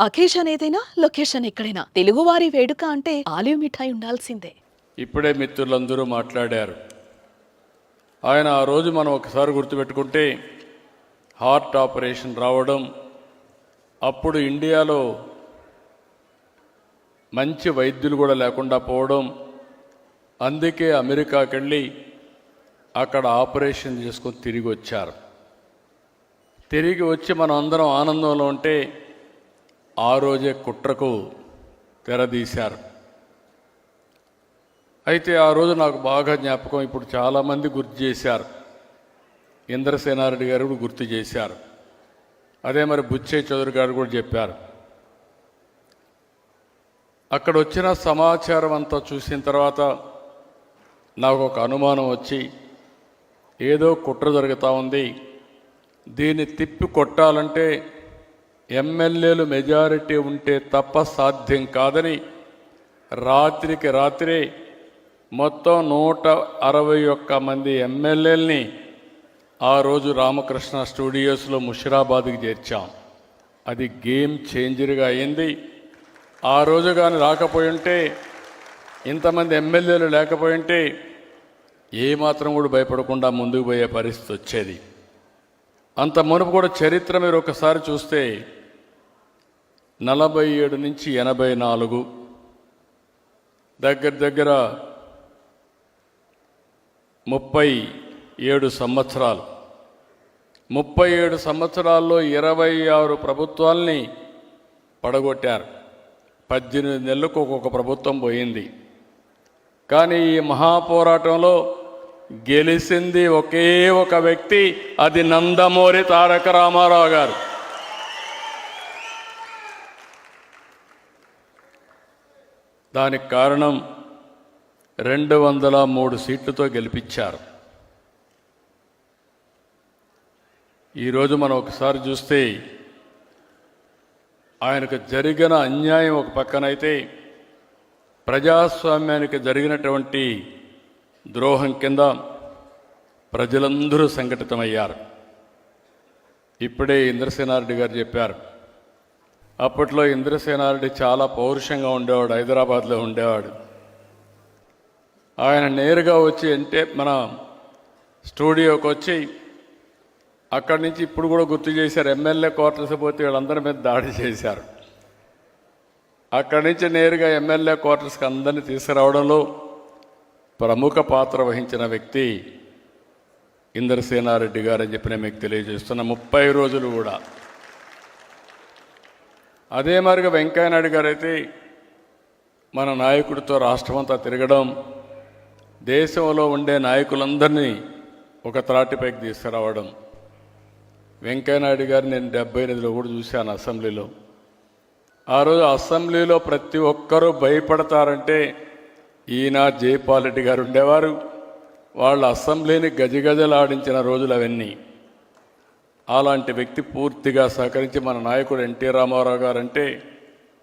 Occasion ఏదైనా location ఎక్కడైనా. తెలుగువారి వేడుక అంటే ఆలివ్ మిఠాయి ఉండాల్సిందే. ఇప్పుడే మిత్రులందరూ మాట్లాడారు. ఆయన ఆ రోజు మనం ఒకసారి గుర్తుపెట్టుకుంటే హార్ట్ ఆపరేషన్ రావడం అప్పుడు ఇండియాలో మంచి వైద్యులు కూడా లేకుండా పోవడం అందుకే అమెరికాకి వెళ్ళి అక్కడ ఆపరేషన్ చేసుకొని తిరిగి వచ్చారు. తిరిగి వచ్చి మనం అందరం ఆనందంలో ఉంటే ఆ రోజే కుట్రకు తెరదీశారు. అయితే ఆ రోజు నాకు బాగా జ్ఞాపకం ఇప్పుడు చాలామంది గుర్తు చేశారు. ఇంద్రసేనారెడ్డి గారు కూడా గుర్తు చేశారు. అదే మరి బుచ్చే చౌదరి గారు కూడా చెప్పారు. అక్కడ వచ్చిన సమాచారం అంతా చూసిన తర్వాత నాకు ఒక అనుమానం వచ్చి ఏదో కుట్ర జరుగుతూ ఉంది. దీన్ని తిప్పి కొట్టాలంటే ఎమ్మెల్యేలు మెజారిటీ ఉంటే తప్ప సాధ్యం కాదని రాత్రికి రాత్రే మొత్తం నూట అరవై ఒక్క మంది ఎమ్మెల్యేలని ఆ రోజు రామకృష్ణ స్టూడియోస్లో ముషిరాబాద్కి చేర్చాం. అది గేమ్ చేంజర్గా అయింది. ఆ రోజు కానీ రాకపోయి ఉంటే ఇంతమంది ఎమ్మెల్యేలు లేకపోయి ఉంటే ఏమాత్రం కూడా భయపడకుండా ముందుకు పోయే పరిస్థితి వచ్చేది. అంత మునుపు కూడా చరిత్ర మీరు ఒకసారి చూస్తే నలభై ఏడు నుంచి ఎనభై నాలుగు దగ్గర దగ్గర ముప్పై ఏడు సంవత్సరాలు. ముప్పై ఏడు సంవత్సరాల్లో ఇరవై ఆరు ప్రభుత్వాల్ని పడగొట్టారు. పద్దెనిమిది నెలలకు ఒక్కొక్క ప్రభుత్వం పోయింది. కానీ ఈ మహాపోరాటంలో గెలిచింది ఒకే ఒక వ్యక్తి అది నందమూరి తారక రామారావు గారు. దానికి కారణం రెండు వందల మూడు సీట్లతో గెలిపించారు. ఈరోజు మనం ఒకసారి చూస్తే ఆయనకు జరిగిన అన్యాయం ఒక పక్కనైతే ప్రజాస్వామ్యానికి జరిగినటువంటి ద్రోహం కింద ప్రజలందరూ సంఘటితమయ్యారు. ఇప్పుడే ఇంద్రసేనారెడ్డి గారు చెప్పారు. అప్పట్లో ఇంద్రసేనారెడ్డి చాలా పౌరుషంగా ఉండేవాడు హైదరాబాద్లో ఉండేవాడు. ఆయన నేరుగా వచ్చి అంటే మన స్టూడియోకి వచ్చి అక్కడి నుంచి ఇప్పుడు కూడా గుర్తు చేశారు ఎమ్మెల్యే క్వార్టర్స్ పోతే వీళ్ళందరి మీద దాడి చేశారు. అక్కడి నుంచి నేరుగా ఎమ్మెల్యే క్వార్టర్స్కి అందరినీ తీసుకురావడంలో ప్రముఖ పాత్ర వహించిన వ్యక్తి ఇంద్రసేనారెడ్డి గారని చెప్పి నేను మీకు తెలియజేస్తున్న. ముప్పై రోజులు కూడా అదే మరిగా వెంకయ్యనాయుడు గారు అయితే మన నాయకుడితో రాష్ట్రమంతా తిరగడం దేశంలో ఉండే నాయకులందరినీ ఒక త్రాటిపైకి తీసుకురావడం. వెంకయ్యనాయుడు గారు నేను డెబ్బై ఎనిమిదిలో కూడా చూశాను అసెంబ్లీలో. ఆ రోజు అసెంబ్లీలో ప్రతి ఒక్కరూ భయపడతారంటే ఈయన జయపాల్ రెడ్డి గారు ఉండేవారు. వాళ్ళు అసెంబ్లీని గజగజలాడించిన రోజులు అవన్నీ. అలాంటి వ్యక్తి పూర్తిగా సహకరించి మన నాయకుడు ఎన్టీ రామారావు గారు అంటే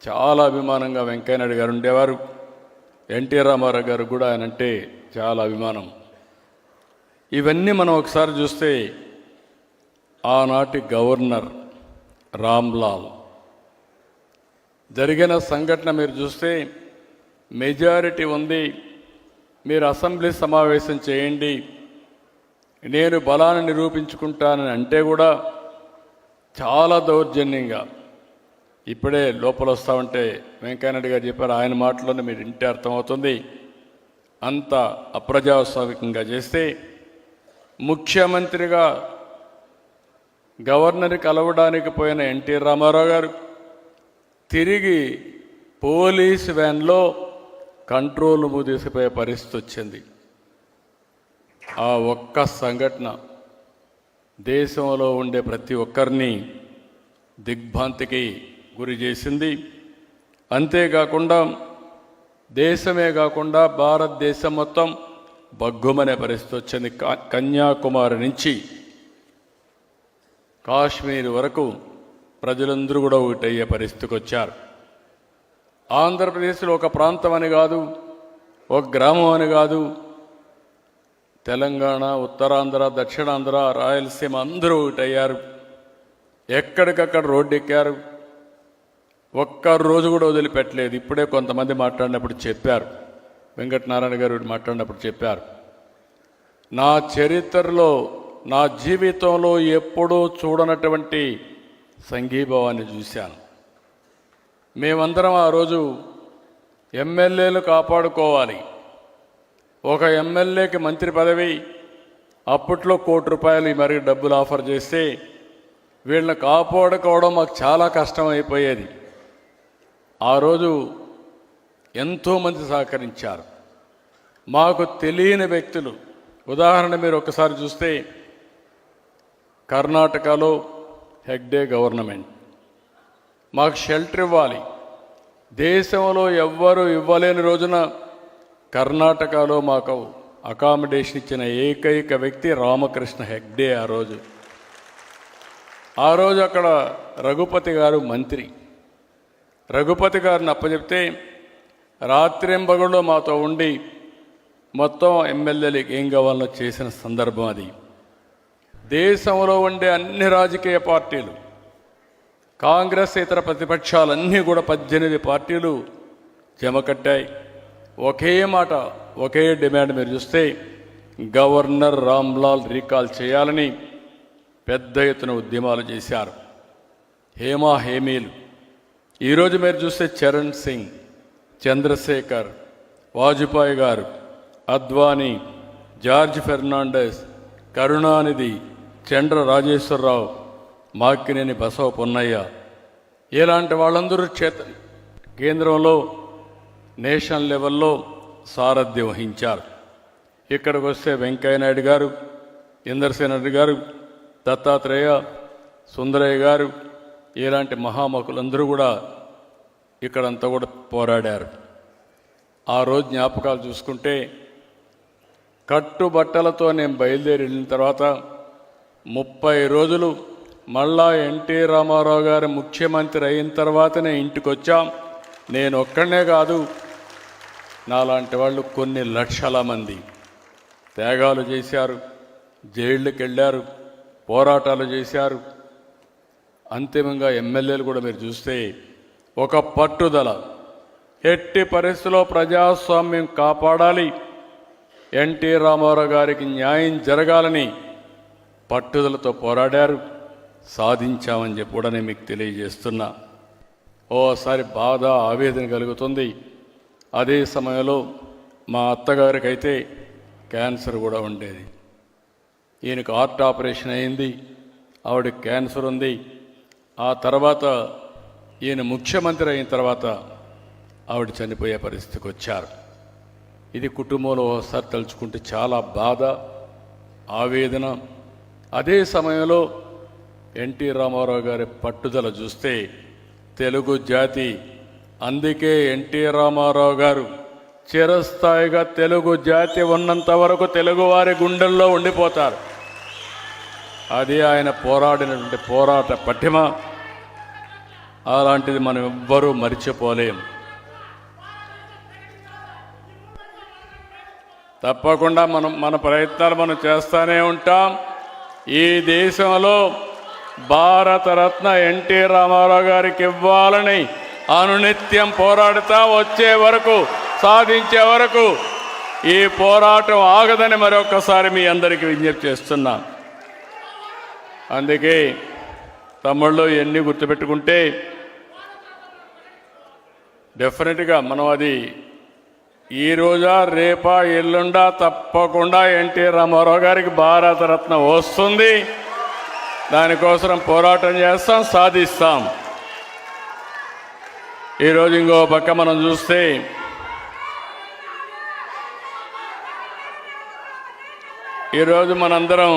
చాలా అభిమానంగా వెంకయ్యనాయుడు గారు ఉండేవారు. ఎన్టీ రామారావు గారు కూడా ఆయన అంటే చాలా అభిమానం. ఇవన్నీ మనం ఒకసారి చూస్తే ఆనాటి గవర్నర్ రామ్లాల్. జరిగిన సంఘటన మీరు చూస్తే మెజారిటీ ఉంది. మీరు అసెంబ్లీ సమావేశం చేయండి. నేను బలాన్ని నిరూపించుకుంటానని అంటే కూడా చాలా దౌర్జన్యంగా. ఇప్పుడే లోపల వస్తామంటే వెంకయ్యనాయుడు గారు చెప్పారు ఆయన మాటలోనే మీరు ఇంటే అర్థమవుతుంది. అంత అప్రజాస్వామికంగా చేస్తే ముఖ్యమంత్రిగా గవర్నర్ కలవడానికి పోయిన ఎన్టీ రామారావు గారు తిరిగి పోలీస్ వ్యాన్లో కంట్రోల్ తీసుకుపోయే పరిస్థితి వచ్చింది. ఆ ఒక్క సంఘటన దేశంలో ఉండే ప్రతి ఒక్కరిని దిగ్భ్రాంతికి గురి చేసింది. అంతేకాకుండా దేశమే కాకుండా భారతదేశం మొత్తం బగ్గుమనే పరిస్థితి వచ్చింది. కన్యాకుమారి నుంచి కాశ్మీర్ వరకు ప్రజలందరూ కూడా ఒకటయ్యే పరిస్థితికి వచ్చారు. ఆంధ్రప్రదేశ్లో ఒక ప్రాంతం అని కాదు ఒక గ్రామం అని కాదు తెలంగాణ ఉత్తరాంధ్ర దక్షిణాంధ్ర రాయలసీమ అందరూ ఒకటయ్యారు. ఎక్కడికక్కడ రోడ్డు ఎక్కారు ఒక్క రోజు కూడా వదిలిపెట్టలేదు. ఇప్పుడే కొంతమంది మాట్లాడినప్పుడు చెప్పారు. వెంకటనారాయణ గారు మాట్లాడినప్పుడు చెప్పారు. నా చరిత్రలో నా జీవితంలో ఎప్పుడూ చూడనటువంటి సంఘీభావాన్ని చూశాను. మేమందరం ఆ రోజు ఎమ్మెల్యేలు కాపాడుకోవాలి. ఒక ఎమ్మెల్యేకి మంత్రి పదవి అప్పట్లో కోటి రూపాయలు మరి డబ్బులు ఆఫర్ చేస్తే వీళ్ళని కాపాడుకోవడం మాకు చాలా కష్టం అయిపోయేది ఆ రోజు ఎంతోమంది సహకరించారు. మాకు తెలియని వ్యక్తులు. ఉదాహరణ మీరు ఒకసారి చూస్తే కర్ణాటకలో హెగ్డే గవర్నమెంట్. మాకు షెల్టర్ ఇవ్వాలి. దేశంలో ఎవ్వరూ ఇవ్వలేని రోజున కర్ణాటకలో మాకు అకామిడేషన్ ఇచ్చిన ఏకైక వ్యక్తి రామకృష్ణ హెగ్డే ఆ రోజు. ఆ రోజు అక్కడ రఘుపతి గారు మంత్రి. రఘుపతి గారిని అప్పచెప్తే రాత్రింబగళ్ళు మాతో ఉండి మొత్తం ఎమ్మెల్యేలకు ఏం కావాలో చేసిన సందర్భం అది. దేశంలో ఉండే అన్ని రాజకీయ పార్టీలు కాంగ్రెస్ ఇతర ప్రతిపక్షాలన్నీ కూడా పద్దెనిమిది పార్టీలు జమ కట్టాయి. ఒకే మాట ఒకే డిమాండ్ మీరు చూస్తే గవర్నర్ రామ్లాల్ రీకాల్ చేయాలని పెద్ద ఎత్తున ఉద్యమాలు చేశారు. హేమా హేమీలు. ఈరోజు మీరు చూస్తే చరణ్ సింగ్ చంద్రశేఖర్ వాజ్పేయి గారు అద్వానీ జార్జ్ ఫెర్నాండెస్ కరుణానిధి చండ్ర రాజేశ్వరరావు మాకినేని బసవ పొన్నయ్య. ఇలాంటి వాళ్ళందరూ చేత కేంద్రంలో నేషనల్ లెవెల్లో సారథ్యం వహించారు. ఇక్కడికి వస్తే వెంకయ్యనాయుడు గారు ఇందర్సేన్ రెడ్డి గారు దత్తాత్రేయ సుందరయ్య గారు ఇలాంటి మహామకులందరూ కూడా ఇక్కడంతా కూడా పోరాడారు. ఆ రోజు జ్ఞాపకాలు చూసుకుంటే కట్టుబట్టలతో నేను బయలుదేరి వెళ్ళిన తర్వాత ముప్పై రోజులు మళ్ళా ఎన్టీ రామారావు గారు ముఖ్యమంత్రి అయిన తర్వాతనే ఇంటికి వచ్చాం నేను ఒక్కడనే కాదు నాలాంటి వాళ్ళు కొన్ని లక్షల మంది. త్యాగాలు చేశారు జైళ్ళకి వెళ్ళారు పోరాటాలు చేశారు. అంతిమంగా ఎమ్మెల్యేలు కూడా మీరు చూస్తే ఒక పట్టుదల. ఎట్టి పరిస్థితిలో ప్రజాస్వామ్యం కాపాడాలి. ఎన్టీ రామారావు గారికి న్యాయం జరగాలని పట్టుదలతో పోరాడారు. సాధించామని చెప్పి కూడా నేను మీకు తెలియజేస్తున్నా. ఓసారి బాధ ఆవేదన కలుగుతుంది. అదే సమయంలో మా అత్తగారికి అయితే క్యాన్సర్ కూడా ఉండేది. ఈయనకు హార్ట్ ఆపరేషన్ అయింది ఆవిడకి క్యాన్సర్ ఉంది. ఆ తర్వాత ఈయన ముఖ్యమంత్రి అయిన తర్వాత ఆవిడ చనిపోయే పరిస్థితికి వచ్చారు. ఇది కుటుంబంలో ఒకసారి తలుచుకుంటే చాలా బాధ ఆవేదన. అదే సమయంలో ఎన్టీ రామారావు గారి పట్టుదల చూస్తే తెలుగు జాతి అందుకే ఎన్టీ రామారావు గారు చిరస్థాయిగా తెలుగు జాతి ఉన్నంత వరకు తెలుగువారి గుండెల్లో ఉండిపోతారు. అది ఆయన పోరాడినటువంటి పోరాట పటిమ. అలాంటిది మనం ఎవ్వరూ మర్చిపోలేం. తప్పకుండా మనం మన ప్రయత్నాలు మనం చేస్తూనే ఉంటాం. ఈ దేశంలో భారతరత్న ఎన్టీ రామారావు గారికి ఇవ్వాలని అనునిత్యం పోరాడుతా వచ్చే వరకు సాధించే వరకు ఈ పోరాటం ఆగదని మరొకసారి మీ అందరికీ విజ్ఞప్తి చేస్తున్నా. అందుకే తమ్ముళ్ళు ఎన్ని గుర్తుపెట్టుకుంటే డెఫినెట్గా మనం అది ఈ రోజా రేపా ఎల్లుండా తప్పకుండా ఎన్టీ రామారావు గారికి భారతరత్న వస్తుంది. దానికోసం పోరాటం చేస్తాం సాధిస్తాం. ఈరోజు ఇంకో పక్క మనం చూస్తే ఈరోజు మనందరం